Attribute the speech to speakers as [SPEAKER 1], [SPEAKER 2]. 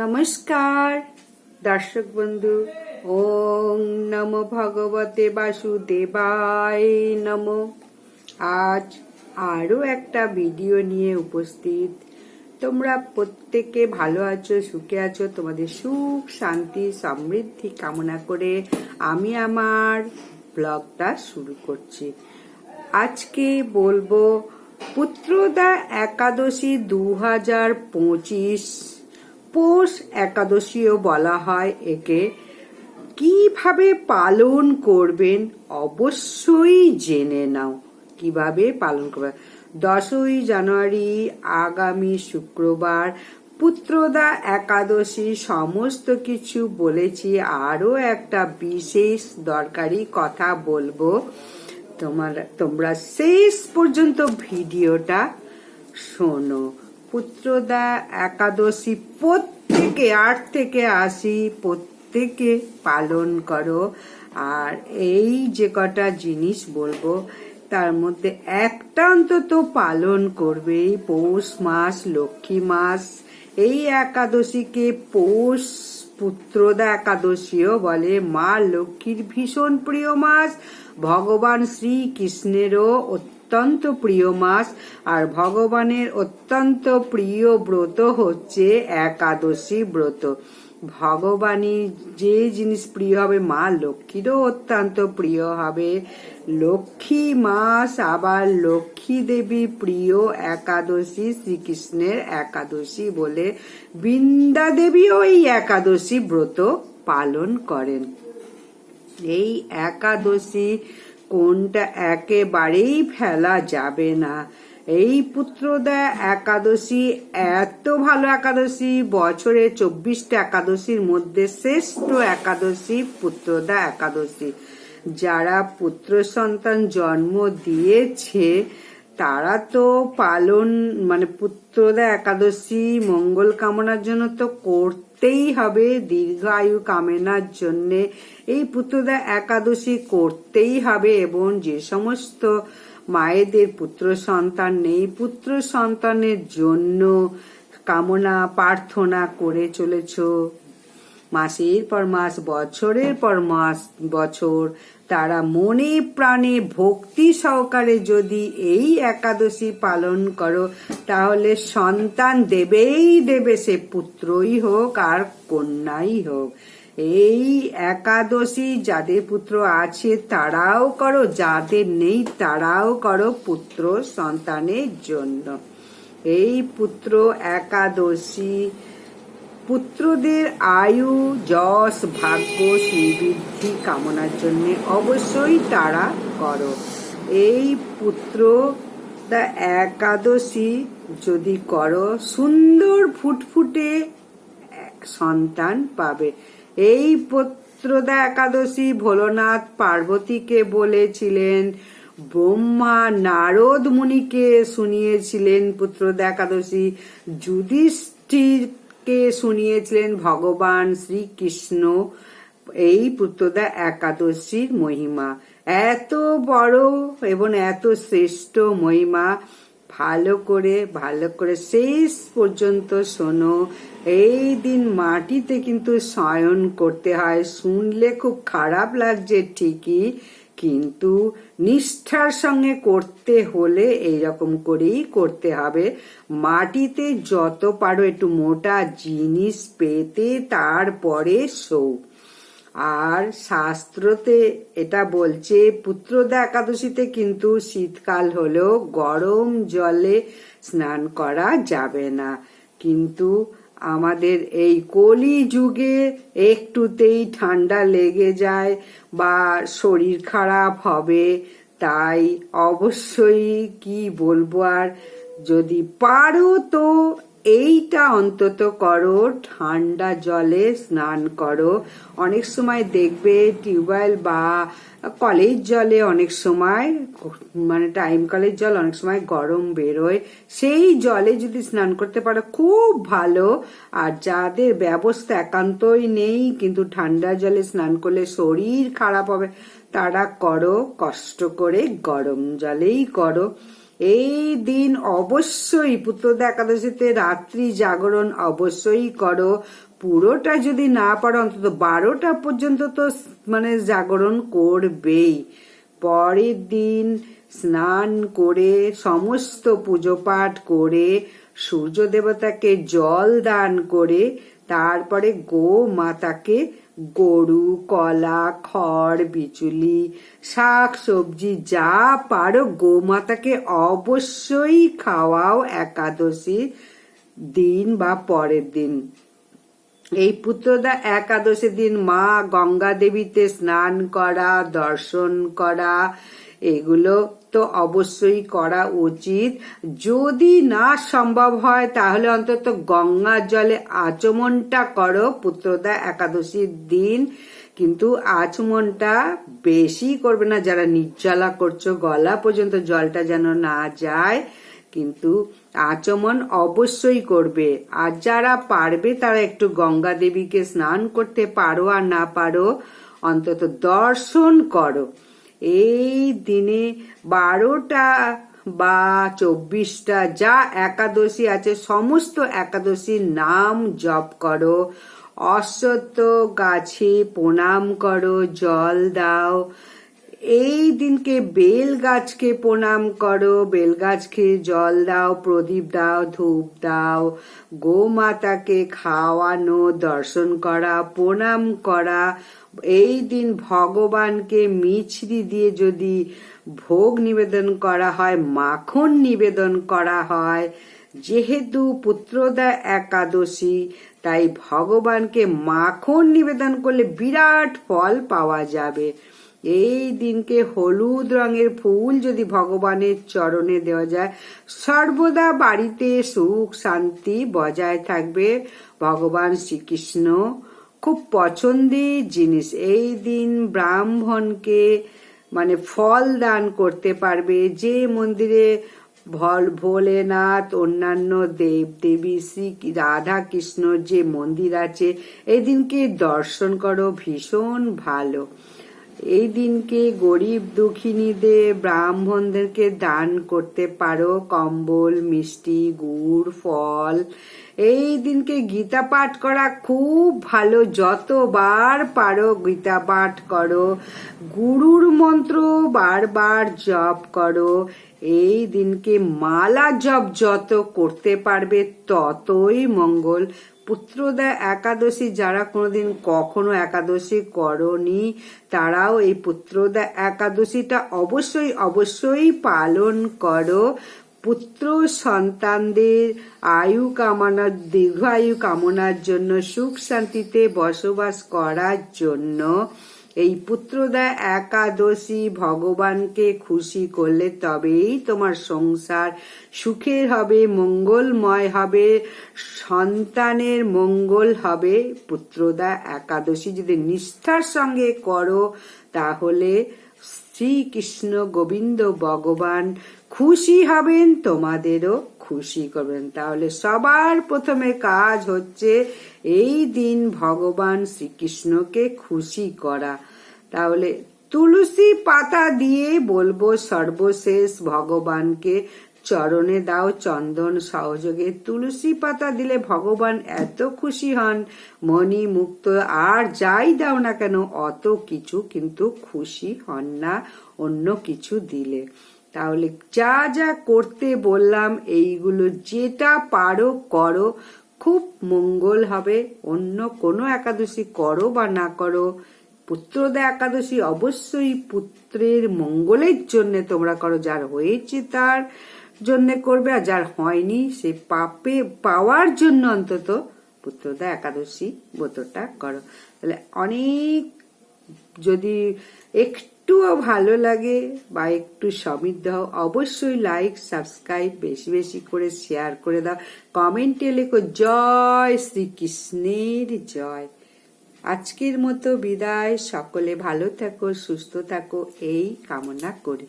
[SPEAKER 1] নমস্কার। দর্শক বন্ধু, ওম নম ভগবতে বাসুদেবায় নম। আজ আরও একটা ভিডিও নিয়ে উপস্থিত। তোমরা প্রত্যেকে ভালো আছো, সুখে আছো, তোমাদের সুখ, শান্তি, সমৃদ্ধি কামনা করে আমি আমার ব্লগটা শুরু করছি। আজকে বলব, পুত্রদা একাদশী দু হাজার পঁচিশ পৌষ একাদশীও বলা হয় একে। কীভাবে পালন করবেন? অবশ্যই জেনে নাও। কীভাবে পালন করবে? দশই জানুয়ারি, আগামী শুক্রবার, পুত্রদা একাদশী, সমস্ত কিছু বলেছি। আরও একটা বিশেষ দরকারি কথা বলব। তোমার, তোমরা শেষ পর্যন্ত ভিডিওটা শোনো। পুত্রদা একাদশী প্রত্যেকে আট থেকে আশি প্রত্যেকে পালন করো। আর এই যে কটা জিনিস বলব, তার মধ্যে একটা অন্তত পালন করবে। পৌষ মাস, লক্ষ্মী মাস, এই একাদশীকে পৌষ পুত্রদা একাদশীও বলে। মা লক্ষ্মীর ভীষণ প্রিয় মাস। ভগবান শ্রীকৃষ্ণেরও অত্যন্ত প্রিয় মাস, আর ভগবানের অত্যন্ত প্রিয় ব্রত হচ্ছে একাদশী ব্রত। ভগবানী যে জিনিস প্রিয় হবে, মা লক্ষ্মীরও অত্যন্ত প্রিয় হবে। লক্ষ্মী মাস আবার লক্ষ্মী দেবী প্রিয় একাদশী, শ্রীকৃষ্ণের একাদশী বলে বৃন্দা দেবীও এই একাদশী ব্রত পালন করেন। এই একাদশী কোনটা একেবারেই ফেলা যাবে না। এই পুত্রদা একাদশী, এত ভালো একাদশী, বছরে চব্বিশটা একাদশীর মধ্যে শ্রেষ্ঠ একাদশী পুত্রদা একাদশী। যারা পুত্র সন্তান জন্ম দিয়েছে, তারা তো পালন মানে পুত্রদা একাদশী, মঙ্গল কামনার জন্য তো করতেই হবে, দীর্ঘায়ু কামনার জন্যে। এই পুত্রদা একাদশী করতেই হবে এবং যে সমস্ত মায়েদের পুত্র সন্তান নেই, পুত্র সন্তানের জন্য কামনা, প্রার্থনা করে চলেছ। মাসের পর মাস, বছরের পর মাস, বছর। তারা মনে প্রাণে ভক্তি সহকারে যদি এই একাদশী পালন করো, তাহলে সন্তান দেবেই দেবে সে পুত্রই হোক আর কন্যাই হোক। এই একাদশী যাদের পুত্র আছে তারাও করো, যাদের নেই তারাও করো পুত্র সন্তানের জন্য। এই পুত্র একাদশী পুত্রদের আয়ু, যশ, ভাগ্য, শ্রীবৃদ্ধি কামনার জন্য অবশ্যই তারা করো। এই পুত্র দা একাদশী যদি করো, সুন্দর ফুটফুটে সন্তান পাবে। এই পুত্রদা একাদশী ভোলনাথ পার্বতীকে বলেছিলেন, ব্রহ্মা নারদ মুনিকে শুনিয়েছিলেন পুত্রদা একাদশী যুধিষ্ঠিরকে শুনিয়েছিলেন ভগবান শ্রীকৃষ্ণ? এই পুত্রদা একাদশীর মহিমা। এত বড় এবং এত শ্রেষ্ঠ মহিমা। ভালো করে ভালো করে শেষ পর্যন্ত শোনো। এই দিন মাটিতে কিন্তু শয়ন করতে হয়। শুনলে খুব খারাপ লাগছে ঠিকই। কিন্তু নিষ্ঠার সঙ্গে করতে হলে এইরকম করেই করতে হবে। মাটিতে যত পারো একটু মোটা জিনিস পেতে, তারপরে শো। আর শাস্ত্রতে এটা বলছে, পুত্রদা একাদশীতে কিন্তু শীতকাল হলেও গরম জলে স্নান করা যাবে না। কিন্তু আমাদের এই কলি যুগে একটুতেই ঠান্ডা লেগে যায় বা শরীর খারাপ হবে, তাই অবশ্যই কি বলব আর, যদি পারো তো এইটা অন্তত করো, ঠান্ডা জলে স্নান করো। অনেক সময় দেখবে টিউবওয়েল বা কলের জলে অনেক সময় মানে টাইম কলের জল অনেক সময় গরম বেরোয়। সেই জলে যদি স্নান করতে পারো, খুব ভালো। আর যাদের ব্যবস্থা একান্তই নেই, কিন্তু ঠান্ডা জলে স্নান করলে শরীর খারাপ হবে, তারা করো, কষ্ট করে গরম জলেই করো। এই দিন অবশ্যই পুত্রদা একাদশীতে রাত্রি জাগরণ অবশ্যই করো। পুরোটা যদি না পারো, অন্তত বারোটা পর্যন্ত তো মানে জাগরণ করবেই। পরের দিন স্নান করে, সমস্ত পুজো পাঠ করে, সূর্য দেবতাকে জল দান করে, তারপরে গো মাতাকে গরু, কলা, খড়, বিচুলি, শাক, সবজি, যা পারো গোমাতাকে অবশ্যই খাওয়াও একাদশী দিন বা পরের দিন। এই পুত্রদা একাদশীর দিন মা গঙ্গা দেবীতে স্নান করা, দর্শন করা, এগুলো তো অবশ্যই করা উচিত। যদি না সম্ভব হয়, তাহলে অন্তত গঙ্গার জলে আচমনটা করো, পুত্রদা একাদশীর দিন। কিন্তু আচমনটা বেশি করবে না, যারা নির্জলা করছ, গলা পর্যন্ত জলটা যেন না যায়। কিন্তু আচমন অবশ্যই করবে। আর যারা পারবে, তারা একটু গঙ্গা দেবীকে স্নান করতে পারো আর না পারো, অন্তত দর্শন করো। এই দিনে বারোটা বা চব্বিশটা যা একাদশী আছে, সমস্ত একাদশীর নাম জপ করো। অশ্বত্থ গাছে প্রণাম করো, জল দাও। এই দিনকে বেল গাছকে প্রণাম করো, বেল গাছকে জল দাও, প্রদীপ দাও, ধূপ দাও। গোমাতাকে খাওয়ানো, দর্শন করা, প্রণাম করা এই দিন ভগবানকে মিছরি দিয়ে যদি ভোগ নিবেদন করা হয়, মাখন নিবেদন করা হয়, যেহেতু পুত্রদা একাদশী, তাই ভগবানকে মাখন নিবেদন করলে বিরাট ফল পাওয়া যাবে। এই দিনকে হলুদ রঙের ফুল যদি ভগবানের চরণে দেওয়া যায়, সর্বদা বাড়িতে সুখ শান্তি বজায় থাকবে। ভগবান শ্রীকৃষ্ণ খুব পছন্দের জিনিস। এই দিন ব্রাহ্মণকে মানে ফল দান করতে পারবে। যে মন্দিরে ভল ভোলেনাথ, অন্যান্য দেব, দেবী, শ্রী রাধা কৃষ্ণ যে মন্দির আছে, এই দিনকে দর্শন করো, ভীষণ ভালো। এই দিনকে গরিব দুঃখিনীদের, ব্রাহ্মণদেরকে দান করতে পারো। কম্বল, মিষ্টি, গুড়, ফল এই দিনকে গীতা পাঠ করা খুব ভালো। যতবার পারো গীতা পাঠ করো। গুরুর মন্ত্র বারবার জপ করো। এই দিনকে মালা জপ যত করতে পারবে ততই মঙ্গল। পুত্রদা একাদশী যারা কোনোদিন কখনো একাদশী করনি, তারাও এই পুত্রদা একাদশীটা অবশ্যই অবশ্যই পালন করো। পুত্র সন্তানদের আয়ু কামনার দীর্ঘায়ু কামনার জন্য সুখ শান্তিতে বসবাস করার জন্য এই পুত্রদা একাদশী ভগবানকে খুশি করলে তবেই তোমার সংসার সুখের হবে, মঙ্গলময় হবে, সন্তানের মঙ্গল হবে। পুত্রদা একাদশী যদি নিষ্ঠার সঙ্গে করো, তাহলে শ্রীকৃষ্ণ গোবিন্দ ভগবান খুশি হবেন, তোমাদেরও খুশি করবেন। তাহলে সবার প্রথমে কাজ হচ্ছে এই দিন ভগবান শ্রীকৃষ্ণকে খুশি করা। তাহলে তুলসী পাতা দিয়ে বলব, সর্বশেষ ভগবানকে চরণে দাও, চন্দন সহযোগে। তুলসী পাতা দিলে ভগবান এত খুশি হন, মণি মুক্ত, আর যাই দাও না কেন, অত কিছু কিন্তু খুশি হন না, অন্য কিছু দিলে। তাহলে যা যা করতে বললাম, এইগুলো যেটা পারো করো। খুব মঙ্গল হবে। অন্য কোনো একাদশী করো বা না করো। পুত্রদা একাদশী অবশ্যই পুত্রের মঙ্গলের জন্য তোমরা করো। যার হয়েছে তার জন্য করবে আর যার হয়নি, সে পাপে পাওয়ার জন্য অন্তত পুত্রদা একাদশী ব্রতটা করো। তাহলে অনেক যদি একটুও ভালো লাগে বা একটু সমৃদ্ধ হও, অবশ্যই লাইক সাবস্ক্রাইব বেশি বেশি করে শেয়ার করে দাও। কমেন্টে লেখো, জয় শ্রীকৃষ্ণের জয়। আজকের মতো বিদায়। সকলে ভালো থাকো, সুস্থ থাকো, এই কামনা করি।